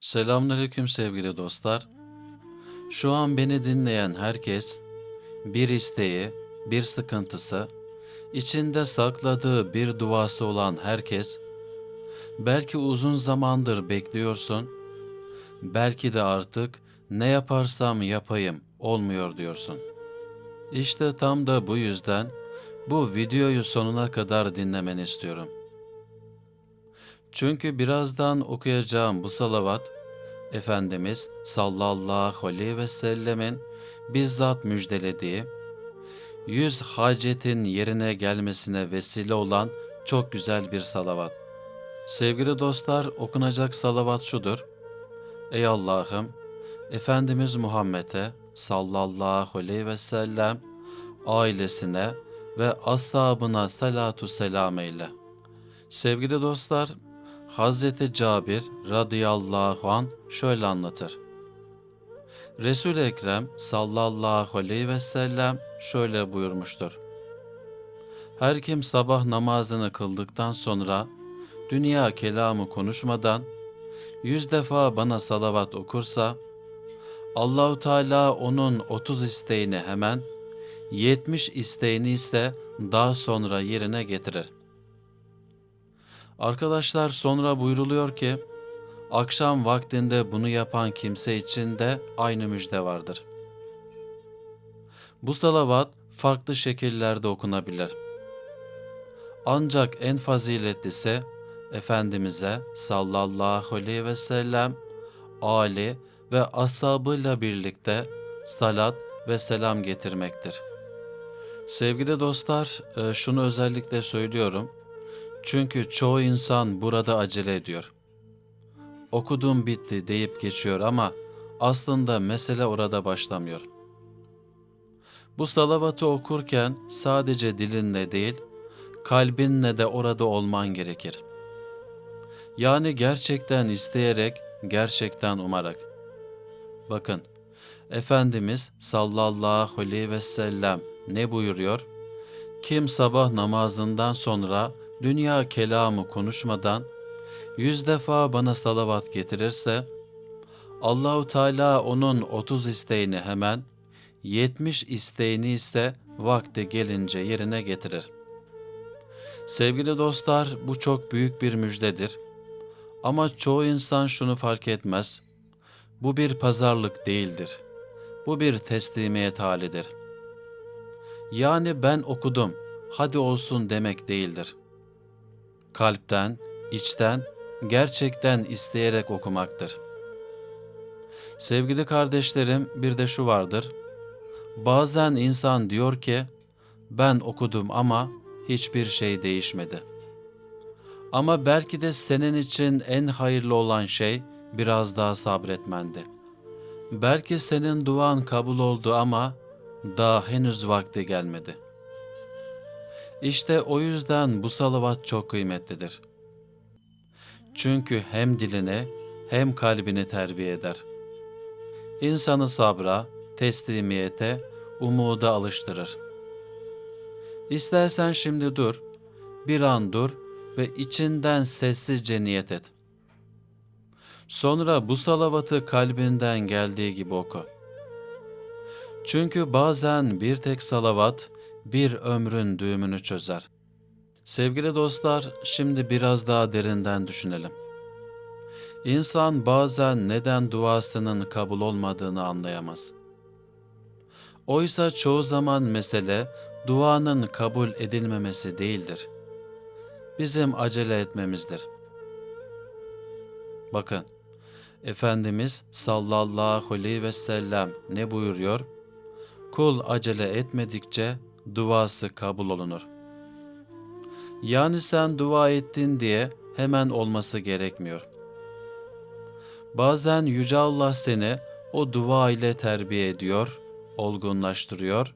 Selamünaleyküm sevgili dostlar. Şu an beni dinleyen herkes bir isteği, bir sıkıntısı, içinde sakladığı bir duası olan herkes belki uzun zamandır bekliyorsun, belki de artık ne yaparsam yapayım olmuyor diyorsun. İşte tam da bu yüzden bu videoyu sonuna kadar dinlemeni istiyorum. Çünkü birazdan okuyacağım bu salavat, Efendimiz sallallahu aleyhi ve sellemin bizzat müjdelediği, yüz hacetin yerine gelmesine vesile olan çok güzel bir salavat. Sevgili dostlar, okunacak salavat şudur. Ey Allah'ım, Efendimiz Muhammed'e sallallahu aleyhi ve sellem, ailesine ve ashabına salatu selam eyle. Sevgili dostlar, Hazreti Cabir radıyallahu an şöyle anlatır. Resul-i Ekrem sallallahu aleyhi ve sellem şöyle buyurmuştur. Her kim sabah namazını kıldıktan sonra dünya kelamı konuşmadan yüz defa bana salavat okursa Allahu Teala onun 30 isteğini hemen 70 isteğini ise daha sonra yerine getirir. Arkadaşlar sonra buyruluyor ki, akşam vaktinde bunu yapan kimse için de aynı müjde vardır. Bu salavat farklı şekillerde okunabilir. Ancak en faziletlisi Efendimiz'e sallallahu aleyhi ve sellem, Ali ve ashabıyla birlikte salat ve selam getirmektir. Sevgili dostlar, e, şunu özellikle söylüyorum. Çünkü çoğu insan burada acele ediyor. Okudum bitti deyip geçiyor ama aslında mesele orada başlamıyor. Bu salavatı okurken sadece dilinle değil, kalbinle de orada olman gerekir. Yani gerçekten isteyerek, gerçekten umarak. Bakın, Efendimiz sallallahu aleyhi ve sellem ne buyuruyor? Kim sabah namazından sonra dünya kelamı konuşmadan yüz defa bana salavat getirirse Allahu Teala onun 30 isteğini hemen 70 isteğini ise vakti gelince yerine getirir. Sevgili dostlar bu çok büyük bir müjdedir. Ama çoğu insan şunu fark etmez. Bu bir pazarlık değildir. Bu bir teslimiyet halidir. Yani ben okudum, hadi olsun demek değildir.'' Kalpten, içten, gerçekten isteyerek okumaktır. Sevgili kardeşlerim, bir de şu vardır. Bazen insan diyor ki, ben okudum ama hiçbir şey değişmedi. Ama belki de senin için en hayırlı olan şey biraz daha sabretmendi. Belki senin duan kabul oldu ama daha henüz vakti gelmedi.'' İşte o yüzden bu salavat çok kıymetlidir. Çünkü hem dilini hem kalbini terbiye eder. İnsanı sabra, teslimiyete, umuda alıştırır. İstersen şimdi dur, bir an dur ve içinden sessizce niyet et. Sonra bu salavatı kalbinden geldiği gibi oku. Çünkü bazen bir tek salavat bir ömrün düğümünü çözer. Sevgili dostlar, şimdi biraz daha derinden düşünelim. İnsan bazen neden duasının kabul olmadığını anlayamaz. Oysa çoğu zaman mesele duanın kabul edilmemesi değildir. Bizim acele etmemizdir. Bakın, Efendimiz sallallahu aleyhi ve sellem ne buyuruyor? Kul acele etmedikçe duası kabul olunur. Yani sen dua ettin diye hemen olması gerekmiyor. Bazen Yüce Allah seni o dua ile terbiye ediyor, olgunlaştırıyor,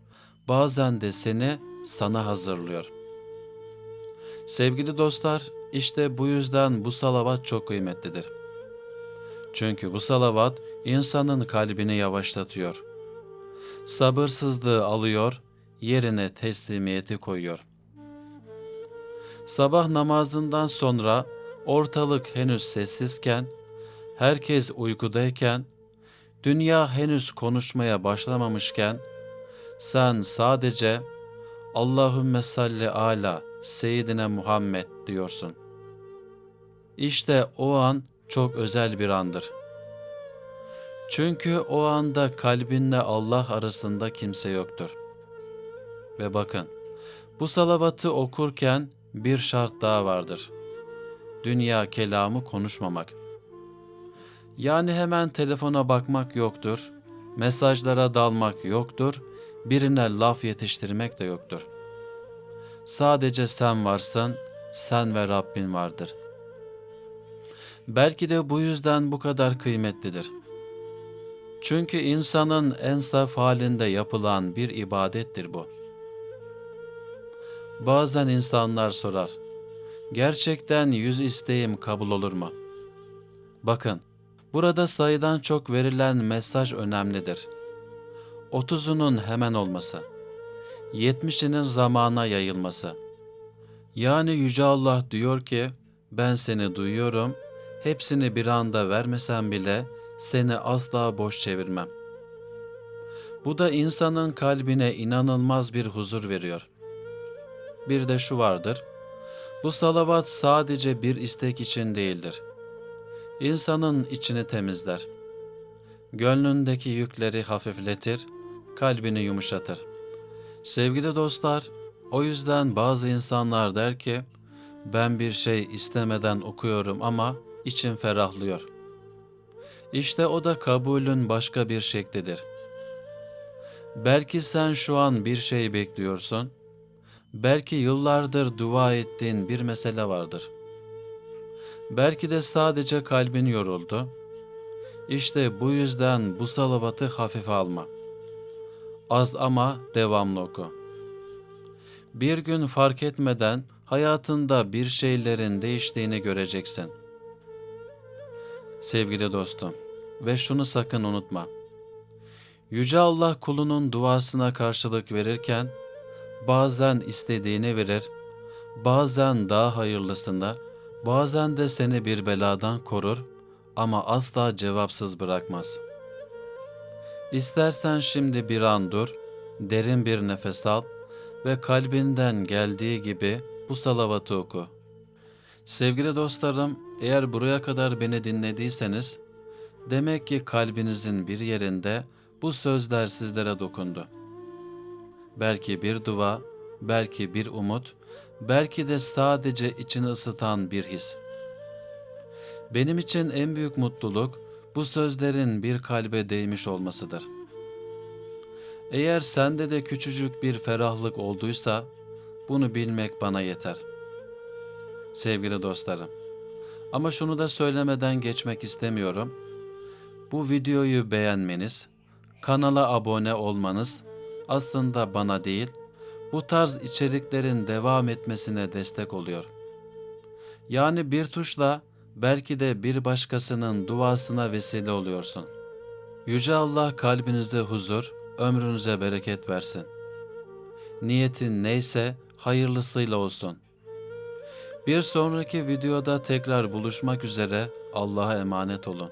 bazen de seni sana hazırlıyor. Sevgili dostlar, işte bu yüzden bu salavat çok kıymetlidir. Çünkü bu salavat insanın kalbini yavaşlatıyor. Sabırsızlığı alıyor, yerine teslimiyeti koyuyor. Sabah namazından sonra ortalık henüz sessizken herkes uykudayken, dünya henüz konuşmaya başlamamışken, sen sadece Allahümme salli ala seyyidine Muhammed diyorsun. İşte o an çok özel bir andır. Çünkü o anda kalbinle Allah arasında kimse yoktur. Ve bakın, bu salavatı okurken bir şart daha vardır. Dünya kelamı konuşmamak. Yani hemen telefona bakmak yoktur, mesajlara dalmak yoktur, birine laf yetiştirmek de yoktur. Sadece sen varsın, sen ve Rabbin vardır. Belki de bu yüzden bu kadar kıymetlidir. Çünkü insanın en saf halinde yapılan bir ibadettir bu. Bazen insanlar sorar, gerçekten yüz isteğim kabul olur mu? Bakın, burada sayıdan çok verilen mesaj önemlidir. 30'unun hemen olması, 70'inin zamana yayılması. Yani Yüce Allah diyor ki, ben seni duyuyorum, hepsini bir anda vermesem bile seni asla boş çevirmem. Bu da insanın kalbine inanılmaz bir huzur veriyor. Bir de şu vardır, bu salavat sadece bir istek için değildir. İnsanın içini temizler. Gönlündeki yükleri hafifletir, kalbini yumuşatır. Sevgili dostlar, o yüzden bazı insanlar der ki, ben bir şey istemeden okuyorum ama içim ferahlıyor. İşte o da kabulün başka bir şeklidir. Belki sen şu an bir şey bekliyorsun, belki yıllardır dua ettiğin bir mesele vardır. Belki de sadece kalbin yoruldu. İşte bu yüzden bu salavatı hafife alma. Az ama devamlı oku. Bir gün fark etmeden hayatında bir şeylerin değiştiğini göreceksin. Sevgili dostum ve şunu sakın unutma. Yüce Allah kulunun duasına karşılık verirken bazen istediğini verir, bazen daha hayırlısında, bazen de seni bir beladan korur ama asla cevapsız bırakmaz. İstersen şimdi bir an dur, derin bir nefes al ve kalbinden geldiği gibi bu salavatı oku. Sevgili dostlarım, eğer buraya kadar beni dinlediyseniz, demek ki kalbinizin bir yerinde bu sözler sizlere dokundu. Belki bir dua, belki bir umut, belki de sadece içini ısıtan bir his. Benim için en büyük mutluluk bu sözlerin bir kalbe değmiş olmasıdır. Eğer sende de küçücük bir ferahlık olduysa bunu bilmek bana yeter. Sevgili dostlarım, ama şunu da söylemeden geçmek istemiyorum. Bu videoyu beğenmeniz, kanala abone olmanız aslında bana değil, bu tarz içeriklerin devam etmesine destek oluyor. Yani bir tuşla belki de bir başkasının duasına vesile oluyorsun. Yüce Allah kalbinize huzur, ömrünüze bereket versin. Niyetin neyse hayırlısıyla olsun. Bir sonraki videoda tekrar buluşmak üzere Allah'a emanet olun.